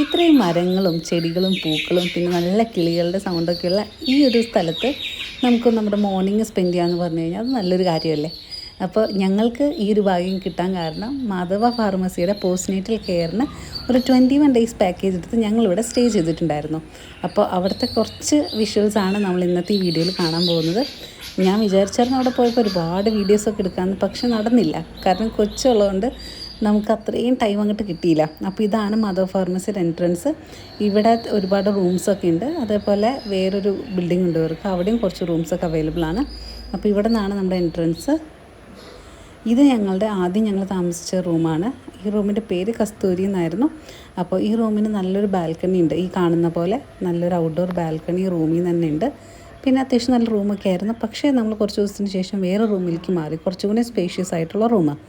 ഇത്രയും മരങ്ങളും ചെടികളും പൂക്കളും പിന്നെ നല്ല കിളികളുടെ സൗണ്ടൊക്കെയുള്ള ഈ ഒരു സ്ഥലത്ത് നമുക്ക് നമ്മുടെ മോർണിംഗ് സ്പെൻഡ് ചെയ്യാമെന്ന് പറഞ്ഞു കഴിഞ്ഞാൽ അത് നല്ലൊരു കാര്യമല്ലേ? അപ്പോൾ ഞങ്ങൾക്ക് ഈ ഒരു ഭാഗ്യം കിട്ടാൻ കാരണം മാധവ ഫാർമസിയുടെ പോസ്റ്റ്നേറ്റൽ കെയറിന് ഒരു ട്വന്റി വൺ ഡേയ്സ് പാക്കേജ് എടുത്ത് ഞങ്ങളിവിടെ സ്റ്റേ ചെയ്തിട്ടുണ്ടായിരുന്നു. അപ്പോൾ അവിടുത്തെ കുറച്ച് വിഷ്വൽസാണ് നമ്മൾ ഇന്നത്തെ ഈ വീഡിയോയിൽ കാണാൻ പോകുന്നത്. ഞാൻ വിചാരിച്ചായിരുന്നു അവിടെ പോയപ്പോൾ ഒരുപാട് വീഡിയോസൊക്കെ എടുക്കാമെന്ന് പക്ഷെ നടന്നില്ല. കാരണം കൊച്ചുള്ളതുകൊണ്ട് നമുക്ക് അത്രയും ടൈം അങ്ങോട്ട് കിട്ടിയില്ല. അപ്പോൾ ഇതാണ് മദർ ഫാർമസിയുടെ എൻട്രൻസ് ഇവിടെ ഒരുപാട് റൂംസൊക്കെ ഉണ്ട്. അതേപോലെ വേറൊരു ബിൽഡിംഗ് ഉണ്ട് ഇവർക്ക് അവിടെയും കുറച്ച് റൂംസൊക്കെ അവൈലബിൾ ആണ്. അപ്പോൾ ഇവിടെ നിന്നാണ് നമ്മുടെ എൻട്രൻസ് ഇത് ഞങ്ങളുടെ ആദ്യം ഞങ്ങൾ താമസിച്ച റൂമാണ് ഈ റൂമിന്റെ പേര് കസ്തൂരി എന്നായിരുന്നു. അപ്പോൾ ഈ റൂമിന് നല്ലൊരു ബാൽക്കണി ഉണ്ട്. ഈ കാണുന്ന പോലെ നല്ലൊരു ഔട്ട്ഡോർ ബാൽക്കണി റൂമിൽ തന്നെ ഉണ്ട്. പിന്നെ അത്യാവശ്യം നല്ല റൂമൊക്കെ ആയിരുന്നു. പക്ഷേ നമ്മൾ കുറച്ച് ദിവസത്തിന് ശേഷം വേറെ റൂമിലേക്ക് മാറി. കുറച്ചുകൂടി സ്പേഷ്യസ് ആയിട്ടുള്ള റൂമാണ്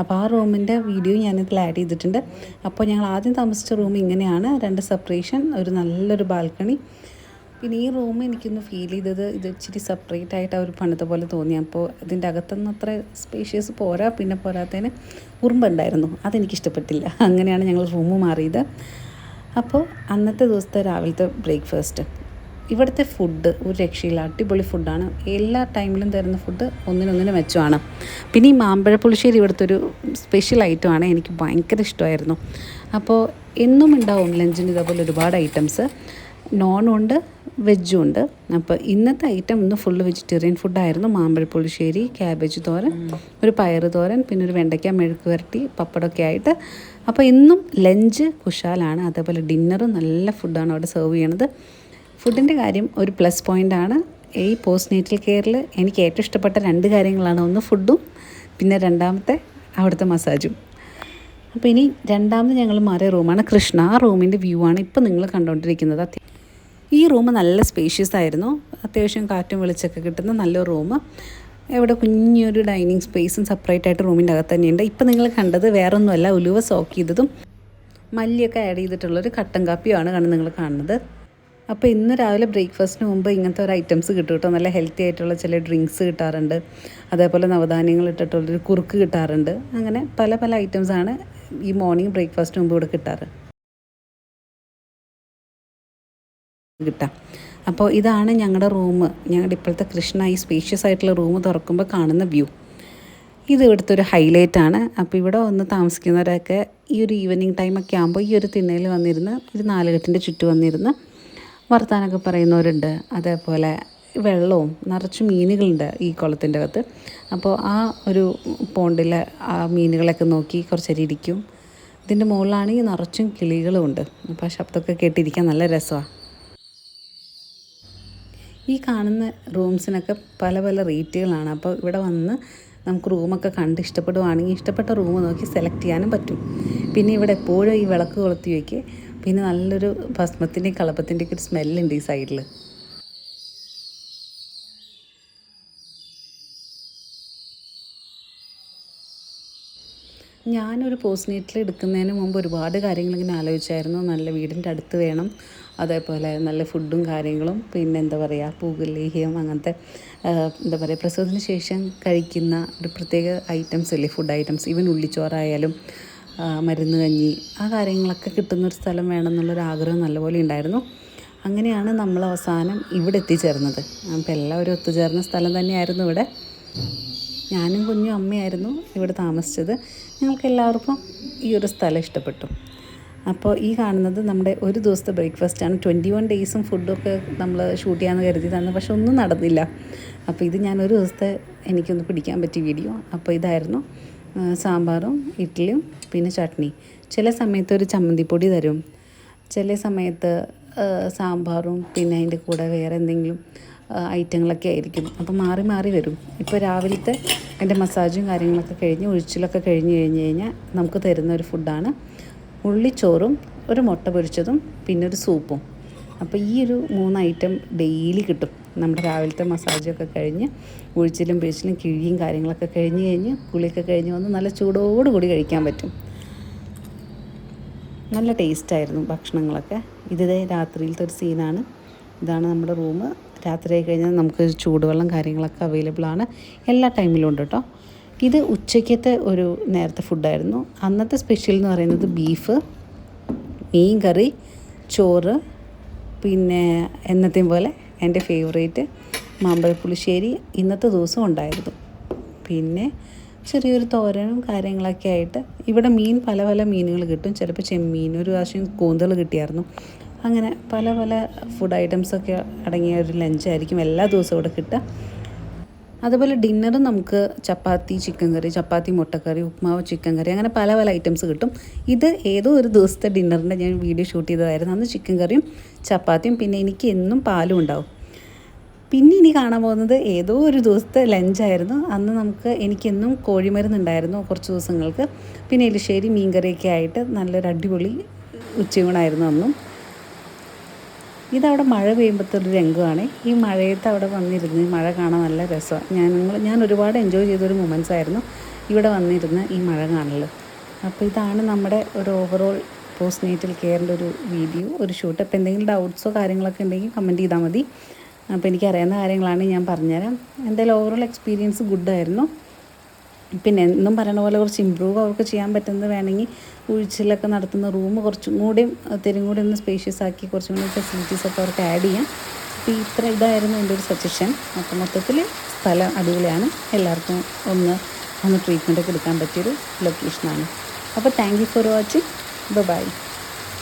അപ്പോൾ ആ റൂമിന്റെ വീഡിയോ ഞാനിതിൽ ആഡ് ചെയ്തിട്ടുണ്ട്. അപ്പോൾ ഞങ്ങൾ ആദ്യം താമസിച്ച റൂം ഇങ്ങനെയാണ്. രണ്ട് സെപ്പറേഷൻ ഒരു നല്ലൊരു ബാൽക്കണി പിന്നെ ഈ റൂം എനിക്കൊന്ന് ഫീൽ ചെയ്തത് ഇത് ഇച്ചിരി സെപ്പറേറ്റ് ആയിട്ട് അവർ പണിത പോലെ തോന്നി. അപ്പോൾ ഇതിന്റെ അകത്തുനിന്ന് അത്ര സ്പേഷ്യസ് പോരാ പിന്നെ പോരാത്തതിന് ഉറുമ്പുണ്ടായിരുന്നു. അതെനിക്കിഷ്ടപ്പെട്ടില്ല അങ്ങനെയാണ് ഞങ്ങൾ റൂം മാറിയത്. അപ്പോൾ അന്നത്തെ ദിവസത്തെ രാവിലത്തെ ബ്രേക്ക്ഫാസ്റ്റ് ഇവിടുത്തെ ഫുഡ് ഒരു രക്ഷയില്ല. അടിപൊളി ഫുഡാണ് എല്ലാ ടൈമിലും തരുന്ന ഫുഡ് ഒന്നിനൊന്നിന് മെച്ചമാണ്. പിന്നെ ഈ മാമ്പഴ പുളിശ്ശേരി ഇവിടുത്തെ ഒരു സ്പെഷ്യൽ ഐറ്റമാണ് എനിക്ക് ഭയങ്കര ഇഷ്ടമായിരുന്നു. അപ്പോൾ എന്നും ഉണ്ടാവും ലഞ്ചിന് ഇതേപോലെ ഒരുപാട് ഐറ്റംസ് നോണും ഉണ്ട് വെജും ഉണ്ട്. അപ്പോൾ ഇന്നത്തെ ഐറ്റം ഇന്ന് ഫുള്ള് വെജിറ്റേറിയൻ ഫുഡായിരുന്നു മാമ്പഴപ്പുളിശ്ശേരി ക്യാബേജ് തോരൻ ഒരു പയർ തോരൻ പിന്നെ ഒരു വെണ്ടയ്ക്ക മെഴുക്ക് വരട്ടി പപ്പടമൊക്കെ ആയിട്ട്. അപ്പോൾ ഇന്നും ലഞ്ച് കുശാലാണ്. അതേപോലെ ഡിന്നറും നല്ല ഫുഡാണ് അവിടെ സെർവ് ചെയ്യണത്. ഫുഡിന്റെ കാര്യം ഒരു പ്ലസ് പോയിന്റാണ്. ഈ പോസ്റ്റ് നേറ്റൽ കെയറിൽ എനിക്ക് ഏറ്റവും ഇഷ്ടപ്പെട്ട രണ്ട് കാര്യങ്ങളാണ്. ഒന്ന് ഫുഡും പിന്നെ രണ്ടാമത്തെ അവിടുത്തെ മസാജും. അപ്പോൾ ഇനി രണ്ടാമത് ഞങ്ങൾ മാറിയ റൂമാണ് കൃഷ്ണ. ആ റൂമിന്റെ വ്യൂ ആണ് ഇപ്പോൾ നിങ്ങൾ കണ്ടുകൊണ്ടിരിക്കുന്നത്. ഈ റൂം നല്ല സ്പേഷ്യസ് ആയിരുന്നു. അത്യാവശ്യം കാറ്റും വെളിച്ചൊക്കെ കിട്ടുന്ന നല്ല റൂം. ഇവിടെ കുഞ്ഞൊരു ഡൈനിങ് സ്പേസും സെപ്പറേറ്റ് ആയിട്ട് റൂമിന്റെ അകത്ത് തന്നെയുണ്ട്. ഇപ്പം നിങ്ങൾ കണ്ടത് വേറൊന്നുമല്ല. ഉലുവ സോക്ക് ചെയ്തതും മല്ലിയൊക്കെ ആഡ് ചെയ്തിട്ടുള്ളൊരു കട്ടൻ കാപ്പിയാണ് നിങ്ങൾ കാണുന്നത്. അപ്പോൾ ഇന്ന് രാവിലെ ബ്രേക്ക്ഫാസ്റ്റിന് മുമ്പ് ഇങ്ങനത്തെ ഒരു ഐറ്റംസ് കിട്ടും കേട്ടോ. നല്ല ഹെൽത്തി ആയിട്ടുള്ള ചില ഡ്രിങ്ക്സ് കിട്ടാറുണ്ട്. അതേപോലെ നവധാന്യങ്ങൾ ഇട്ടിട്ടുള്ളൊരു കുറുക്ക് കിട്ടാറുണ്ട്. അങ്ങനെ പല പല ഐറ്റംസാണ് ഈ മോർണിംഗ് ബ്രേക്ക്ഫാസ്റ്റിന് മുമ്പ് ഇവിടെ കിട്ടാറ്. കിട്ടാം. അപ്പോൾ ഇതാണ് ഞങ്ങളുടെ റൂം ഞങ്ങളുടെ ഇപ്പോഴത്തെ കൃഷ്ണ ഈ സ്പേഷ്യസ് ആയിട്ടുള്ള റൂം തുറക്കുമ്പോൾ കാണുന്ന വ്യൂ ഇത് ഇവിടുത്തെ ഒരു ഹൈലൈറ്റ് ആണ്. അപ്പോൾ ഇവിടെ വന്ന് താമസിക്കുന്നവരൊക്കെ ഈ ഒരു ഈവനിങ് ടൈമൊക്കെ ആകുമ്പോൾ ഈ ഒരു തിണ്ണയിൽ വന്നിരുന്ന് ഒരു നാലുകെട്ടിന്റെ ചുറ്റും വന്നിരുന്ന് വർത്താനൊക്കെ പറയുന്നവരുണ്ട്. അതേപോലെ വെള്ളവും നിറച്ച് മീനുകളുണ്ട് ഈ കുളത്തിന്റെ അകത്ത്. അപ്പോൾ ആ ഒരു പോണ്ടിലെ ആ മീനുകളൊക്കെ നോക്കി കുറച്ചേരം ഇരിക്കും ഇതിന്റെ മുകളിലാണെങ്കിൽ നിറച്ചും കിളികളും ഉണ്ട്. അപ്പോൾ ആ ശബ്ദമൊക്കെ കേട്ടിരിക്കാൻ നല്ല രസമാണ് ഈ കാണുന്ന റൂംസിനൊക്കെ പല പല റേറ്റുകളാണ്. അപ്പോൾ ഇവിടെ വന്ന് നമുക്ക് റൂമൊക്കെ കണ്ട് ഇഷ്ടപ്പെടുവാണെങ്കിൽ ഇഷ്ടപ്പെട്ട റൂം നോക്കി സെലക്ട് ചെയ്യാനും പറ്റും. പിന്നെ ഇവിടെ എപ്പോഴും ഈ വിളക്ക് കൊളുത്തി വയ്ക്കുക പിന്നെ നല്ലൊരു ഭസ്മത്തിന്റെയും കളപ്പത്തിന്റെയൊക്കെ ഒരു സ്മെല്ലുണ്ട് ഈ സൈഡിൽ ഞാനൊരു പോസ്റ്റ്നേറ്റിൽ എടുക്കുന്നതിന് മുമ്പ് ഒരുപാട് കാര്യങ്ങൾ ഇങ്ങനെ ആലോചിച്ചായിരുന്നു. നല്ല വീടിന്റെ അടുത്ത് വേണം. അതേപോലെ നല്ല ഫുഡും കാര്യങ്ങളും. പിന്നെ എന്താ പറയുക പൂഗലേഹ്യം അങ്ങനത്തെ എന്താ പറയുക പ്രസവത്തിന് ശേഷം കഴിക്കുന്ന ഒരു പ്രത്യേക ഐറ്റംസ് അല്ലേ ഫുഡ് ഐറ്റംസ്. ഈവൻ ഉള്ളിച്ചോറായാലും മരുന്ന് കഞ്ഞി ആ കാര്യങ്ങളൊക്കെ കിട്ടുന്നൊരു സ്ഥലം വേണമെന്നുള്ളൊരു ആഗ്രഹം നല്ലപോലെ ഉണ്ടായിരുന്നു. അങ്ങനെയാണ് നമ്മൾ അവസാനം ഇവിടെ എത്തിച്ചേർന്നത്. അപ്പോൾ എല്ലാവരും ഒത്തുചേർന്ന സ്ഥലം തന്നെയായിരുന്നു ഇവിടെ. ഞാനും കുഞ്ഞും അമ്മയായിരുന്നു ഇവിടെ താമസിച്ചത്. ഞങ്ങൾക്ക് എല്ലാവർക്കും ഈ ഒരു സ്ഥലം ഇഷ്ടപ്പെട്ടു. അപ്പോൾ ഈ കാണുന്നത് നമ്മുടെ ഒരു ദിവസത്തെ ആണ്. ട്വന്റി വൺ ഡേയ്സും ഫുഡൊക്കെ നമ്മൾ ഷൂട്ട് ചെയ്യാമെന്ന് കരുതി തന്നെ. പക്ഷെ ഒന്നും നടന്നില്ല. അപ്പോൾ ഇത് ഞാൻ ഒരു ദിവസത്തെ എനിക്കൊന്ന് പിടിക്കാൻ പറ്റിയ വീഡിയോ അപ്പോൾ ഇതായിരുന്നു. സാമ്പാറും ഇഡ്ഡലിയും പിന്നെ ചട്നി. ചില സമയത്ത് ഒരു ചമ്മന്തിപ്പൊടി തരും. ചില സമയത്ത് സാമ്പാറും പിന്നെ അതിന്റെ കൂടെ വേറെ എന്തെങ്കിലും ഐറ്റങ്ങളൊക്കെ ആയിരിക്കും. അപ്പോൾ മാറി മാറി വരും. ഇപ്പോൾ രാവിലത്തെ എന്റെ മസാജും കാര്യങ്ങളൊക്കെ കഴിഞ്ഞ് ഒഴിച്ചിലൊക്കെ കഴിഞ്ഞ് കഴിഞ്ഞ് കഴിഞ്ഞാൽ നമുക്ക് തരുന്ന ഒരു ഫുഡാണ് ഉള്ളിച്ചോറും ഒരു മുട്ട പൊരിച്ചതും പിന്നെ ഒരു സൂപ്പും. അപ്പോൾ ഈ ഒരു മൂന്ന് ഐറ്റം ഡെയിലി കിട്ടും. നമ്മുടെ രാവിലത്തെ മസാജൊക്കെ കഴിഞ്ഞ് ഒഴിച്ചിലും പിഴിച്ചിലും കിഴിയും കാര്യങ്ങളൊക്കെ കഴിഞ്ഞ് കഴിഞ്ഞ് കുളിയൊക്കെ കഴിഞ്ഞ് വന്ന് നല്ല ചൂടോടുകൂടി കഴിക്കാൻ പറ്റും. നല്ല ടേസ്റ്റായിരുന്നു ഭക്ഷണങ്ങളൊക്കെ. ഇത് രാത്രിയിലത്തെ ഒരു സീനാണ്. ഇതാണ് നമ്മുടെ റൂം രാത്രി ആയി കഴിഞ്ഞാൽ നമുക്ക് ചൂടുവെള്ളം കാര്യങ്ങളൊക്കെ അവൈലബിൾ ആണ്. എല്ലാ ടൈമിലും ഉണ്ട് കേട്ടോ ഇത് ഉച്ചയ്ക്കത്തെ ഒരു നേരത്തെ ഫുഡായിരുന്നു. അന്നത്തെ സ്പെഷ്യൽ എന്ന് പറയുന്നത് ബീഫ് മീൻ കറി ചോറ് പിന്നെ എന്നത്തെയും പോലെ എന്റെ ഫേവറേറ്റ് മാമ്പഴപ്പുളിശ്ശേരി ഇന്നത്തെ ദിവസം ഉണ്ടായിരുന്നു. പിന്നെ ചെറിയൊരു തോരനും കാര്യങ്ങളൊക്കെ ആയിട്ട് ഇവിടെ മീൻ പല പല മീനുകൾ കിട്ടും. ചിലപ്പോൾ ചെമ്മീൻ ഒരു പ്രാവശ്യം കൂന്തൽ കിട്ടിയായിരുന്നു. അങ്ങനെ പല പല ഫുഡ് ഐറ്റംസൊക്കെ അടങ്ങിയ ഒരു ലഞ്ചായിരിക്കും എല്ലാ ദിവസവും ഇവിടെ കിട്ടുക. അതുപോലെ ഡിന്നറും നമുക്ക് ചപ്പാത്തി ചിക്കൻ കറി ചപ്പാത്തി മുട്ടക്കറി ഉപ്മാവ് ചിക്കൻ കറി അങ്ങനെ പല പല ഐറ്റംസ് കിട്ടും. ഇത് ഏതോ ഒരു ദിവസത്തെ ഡിന്നറിന്റെ ഞാൻ വീഡിയോ ഷൂട്ട് ചെയ്തതായിരുന്നു. അന്ന് ചിക്കൻ കറിയും ചപ്പാത്തിയും പിന്നെ എനിക്ക് എന്നും പാലും ഉണ്ടാവും. പിന്നെ ഇനി കാണാൻ പോകുന്നത് ഏതോ ഒരു ദിവസത്തെ ലഞ്ചായിരുന്നു അന്ന് നമുക്ക് എനിക്കെന്നും കോഴിമരുന്നുണ്ടായിരുന്നു കുറച്ച് ദിവസങ്ങൾക്ക്. പിന്നെ എലിശ്ശേരി മീൻകറിയൊക്കെ ആയിട്ട് നല്ലൊരു അടിപൊളി ഉച്ചയൂണായിരുന്നു അന്നും. ഇതവിടെ മഴ പെയ്യുമ്പോഴത്തെ ഒരു രംഗമാണ്. ഈ മഴയത്ത് അവിടെ വന്നിരുന്ന് മഴ കാണാൻ നല്ല രസമാണ് ഞാൻ ഞാൻ ഒരുപാട് എൻജോയ് ചെയ്തൊരു മൊമെന്റ്സ് ആയിരുന്നു ഇവിടെ വന്നിരുന്ന് ഈ മഴ കാണൽ അപ്പോൾ ഇതാണ് നമ്മുടെ ഒരു ഓവറോൾ പോസ്റ്റ് നേറ്റൽ കെയറിന്റെ ഒരു വീഡിയോ ഒരു ഷൂട്ട് അപ്പോൾ എന്തെങ്കിലും ഡൗട്ട്സോ കാര്യങ്ങളൊക്കെ ഉണ്ടെങ്കിൽ കമന്റ് ചെയ്താൽ മതി. അപ്പോൾ എനിക്കറിയാവുന്ന കാര്യങ്ങളാണ് ഞാൻ പറഞ്ഞുതരാം. എന്തായാലും ഓവറോൾ എക്സ്പീരിയൻസ് ഗുഡായിരുന്നു പിന്നെ എന്നും പറയുന്ന പോലെ കുറച്ച് ഇമ്പ്രൂവ് അവർക്ക് ചെയ്യാൻ പറ്റുന്നത് വേണമെങ്കിൽ ഉഴിച്ചിലൊക്കെ നടത്തുന്ന റൂം കുറച്ചും കൂടി ഒത്തിരി കൂടി ഒന്ന് സ്പേഷ്യസ് ആക്കി കുറച്ചും കൂടി ഫെസിലിറ്റീസ് ഒക്കെ അവർക്ക് ആഡ് ചെയ്യാം. അപ്പോൾ ഇത്ര ഇതായിരുന്നു എന്റെ ഒരു സജഷൻ അപ്പോൾ മൊത്തത്തിൽ സ്ഥലം അടിപൊളിയാണ്. എല്ലാവർക്കും ഒന്ന് ഒന്ന് ട്രീറ്റ്മെന്റൊക്കെ എടുക്കാൻ പറ്റിയൊരു ലൊക്കേഷനാണ് അപ്പോൾ thank you for watching bye